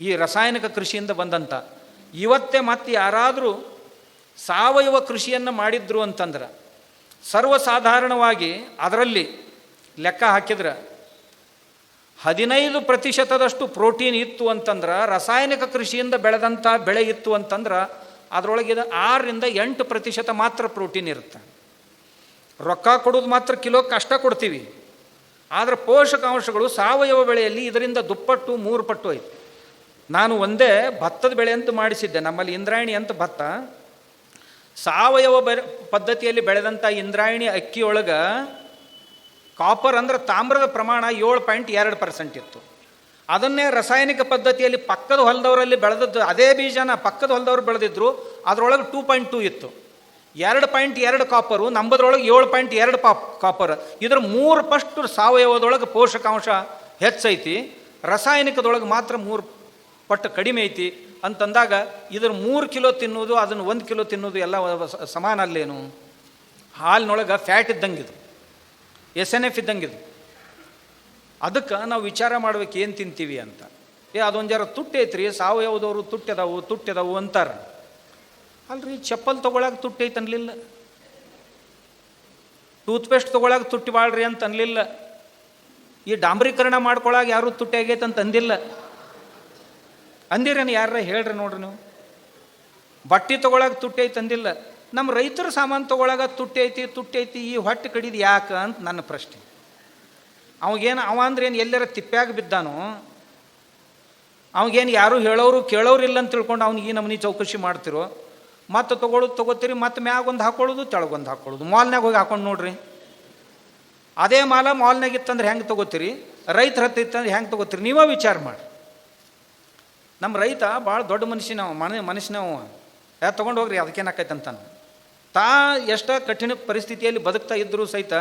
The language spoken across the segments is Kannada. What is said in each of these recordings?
ಈ ರಾಸಾಯನಿಕ ಕೃಷಿಯಿಂದ ಬಂದಂಥ ಇವತ್ತೇ ಮತ್ತೆ ಯಾರಾದರೂ ಸಾವಯವ ಕೃಷಿಯನ್ನು ಮಾಡಿದ್ರು ಅಂತಂದ್ರೆ, ಸರ್ವಸಾಧಾರಣವಾಗಿ ಅದರಲ್ಲಿ ಲೆಕ್ಕ ಹಾಕಿದ್ರೆ ಹದಿನೈದು ಪ್ರತಿಶತದಷ್ಟು ಪ್ರೋಟೀನ್ ಇತ್ತು ಅಂತಂದ್ರೆ, ರಾಸಾಯನಿಕ ಕೃಷಿಯಿಂದ ಬೆಳೆದಂಥ ಬೆಳೆ ಇತ್ತು ಅಂತಂದ್ರೆ, ಅದರೊಳಗೆ ಆರರಿಂದ ಎಂಟು ಪ್ರತಿಶತ ಮಾತ್ರ ಪ್ರೋಟೀನ್ ಇರುತ್ತೆ. ರೊಕ್ಕ ಕೊಡೋದು ಮಾತ್ರ ಕಿಲೋ ಕಷ್ಟ ಕೊಡ್ತೀವಿ. ಆದರೆ ಪೋಷಕಾಂಶಗಳು ಸಾವಯವ ಬೆಳೆಯಲ್ಲಿ ಇದರಿಂದ ದುಪ್ಪಟ್ಟು, ಮೂರು ಪಟ್ಟು ಐತಿ. ನಾನು ಒಂದೇ ಭತ್ತದ ಬೆಳೆ ಅಂತ ಮಾಡಿಸಿದ್ದೆ. ನಮ್ಮಲ್ಲಿ ಇಂದ್ರಾಯಣಿ ಅಂತ ಭತ್ತ. ಸಾವಯವ ಬೆ, ಪದ್ಧತಿಯಲ್ಲಿ ಬೆಳೆದಂಥ ಇಂದ್ರಾಯಣಿ ಅಕ್ಕಿಯೊಳಗೆ ಕಾಪರ್ ಅಂದ್ರೆ ತಾಮ್ರದ ಪ್ರಮಾಣ ಏಳು ಪಾಯಿಂಟ್ ಎರಡು ಪರ್ಸೆಂಟ್ ಇತ್ತು. ಅದನ್ನೇ ರಾಸಾಯನಿಕ ಪದ್ಧತಿಯಲ್ಲಿ ಪಕ್ಕದ ಹೊಲದವರಲ್ಲಿ ಬೆಳೆದದ್ದು ಅದೇ ಬೀಜನ ಪಕ್ಕದ ಹೊಲದವ್ರು ಬೆಳೆದಿದ್ರು. ಅದರೊಳಗೆ ಟೂ ಪಾಯಿಂಟ್ ಟೂ ಇತ್ತು. ಎರಡು ಪಾಯಿಂಟ್ ಎರಡು ಕಾಪರು ನಂಬದ್ರೊಳಗೆ ಏಳು ಪಾಯಿಂಟ್ ಎರಡು ಪಾಪ್ ಕಾಪರ್ ಇದ್ರ ಮೂರು ಪಷ್ಟು ಸಾವಯವದೊಳಗೆ ಪೋಷಕಾಂಶ ಹೆಚ್ಚೈತಿ. ರಾಸಾಯನಿಕದೊಳಗೆ ಮಾತ್ರ ಮೂರು ಪಟ್ಟು ಕಡಿಮೆ ಐತಿ ಅಂತಂದಾಗ ಇದ್ರ ಮೂರು ಕಿಲೋ ತಿನ್ನೋದು, ಅದನ್ನು ಒಂದು ಕಿಲೋ ತಿನ್ನೋದು ಎಲ್ಲ ಸಮಾನ ಅಲ್ಲೇನು? ಹಾಲಿನೊಳಗೆ ಫ್ಯಾಟ್ ಇದ್ದಂಗಿದು ಎಸ್ ಎನ್ ಎಫ್ ಇದ್ದಂಗಿದು ಅದಕ್ಕೆ ನಾವು ವಿಚಾರ ಮಾಡ್ಬೇಕು ಏನು ತಿಂತೀವಿ ಅಂತ. ಏ, ಅದೊಂದು ಜರ ತುಟ್ಟಿ ಐತ್ರಿ ಸಾವಯವದವರು ತುಟ್ಟಿದಾವು ತುಟ್ಟಿದಾವು ಅಂತಾರೆ. ಅಲ್ರಿ, ಚಪ್ಪಲ್ ತೊಗೊಳಕ್ಕೆ ತುಟ್ಟಿ ಐತೆ ಅನ್ಲಿಲ್ಲ. ಟೂತ್ಪೇಸ್ಟ್ ತೊಗೊಳಕ್ಕೆ ತುಟ್ಟಿ ಬಾಳ್ರಿ ಅಂತ ಅನ್ಲಿಲ್ಲ. ಈ ಡಾಂಬ್ರೀಕರಣ ಮಾಡ್ಕೊಳಕ್ಕೆ ಯಾರು ತುಟ್ಟಿ ಆಗೈತೆ ಅಂತ ಅಂದಿಲ್ಲ. ಅಂದಿರೇನು ಯಾರ ಹೇಳ್ರಿ ನೋಡ್ರಿ ನೀವು? ಬಟ್ಟೆ ತೊಗೊಳಕ್ಕೆ ತುಟ್ಟಿ ಐತಿ ಅಂದಿಲ್ಲ. ನಮ್ಮ ರೈತರ ಸಾಮಾನು ತೊಗೊಳಗ ತುಟ್ಟಿ ಐತಿ ತುಟ್ಟಿ ಐತಿ, ಈ ಹೊಟ್ಟೆ ಕಡಿದು ಯಾಕೆ ಅಂತ ನನ್ನ ಪ್ರಶ್ನೆ. ಅವಾಗೇನು, ಅವ ಅಂದ್ರೆ ಏನು ಎಲ್ಲರ ತಿಪ್ಪ್ಯಾಗ ಬಿದ್ದಾನೋ? ಅವಾಗೇನು ಯಾರು ಹೇಳೋರು ಕೇಳೋರು ಇಲ್ಲ ಅಂತ ತಿಳ್ಕೊಂಡು ಅವ್ನಿಗೆ ಈ ನಮೂನಿ ಚೌಕಶಿ ಮಾಡ್ತಿರೋ? ಮತ್ತೆ ತೊಗೊಳೋದು ತೊಗೋತೀರಿ, ಮತ್ತೆ ಮ್ಯಾಗ ಒಂದು ಹಾಕೊಳ್ಳೋದು ತೆಳಗೊಂದು ಹಾಕೊಳ್ಳೋದು. ಮಾಲ್ನಾಗ ಹೋಗಿ ಹಾಕೊಂಡು ನೋಡ್ರಿ. ಅದೇ ಮಾಲ ಮಾಲ್ನಾಗ ಇತ್ತಂದ್ರೆ ಹೆಂಗೆ ತೊಗೋತೀರಿ? ರೈತರ ಹತ್ರ ಇತ್ತಂದ್ರೆ ಹೆಂಗೆ ತೊಗೋತೀರಿ? ನೀವೇ ವಿಚಾರ ಮಾಡಿ ನಮ್ಮ ರೈತ ಭಾಳ ದೊಡ್ಡ ಮನುಷ್ಯನವ ಮನ ಮನುಷ್ಯನವ ಯಾ ತೊಗೊಂಡು ಹೋಗ್ರಿ ಅದಕ್ಕೇನಾಕೈತೆ ಅಂತಾನೆ. ತಾ ಎಷ್ಟ ಕಠಿಣ ಪರಿಸ್ಥಿತಿಯಲ್ಲಿ ಬದುಕ್ತಾ ಇದ್ದರೂ ಸಹಿತ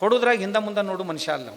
ಕೊಡೋದ್ರಾಗ ಹಿಂದೆ ಮುಂದೆ ನೋಡು ಮನುಷ್ಯ ಅಲ್ಲ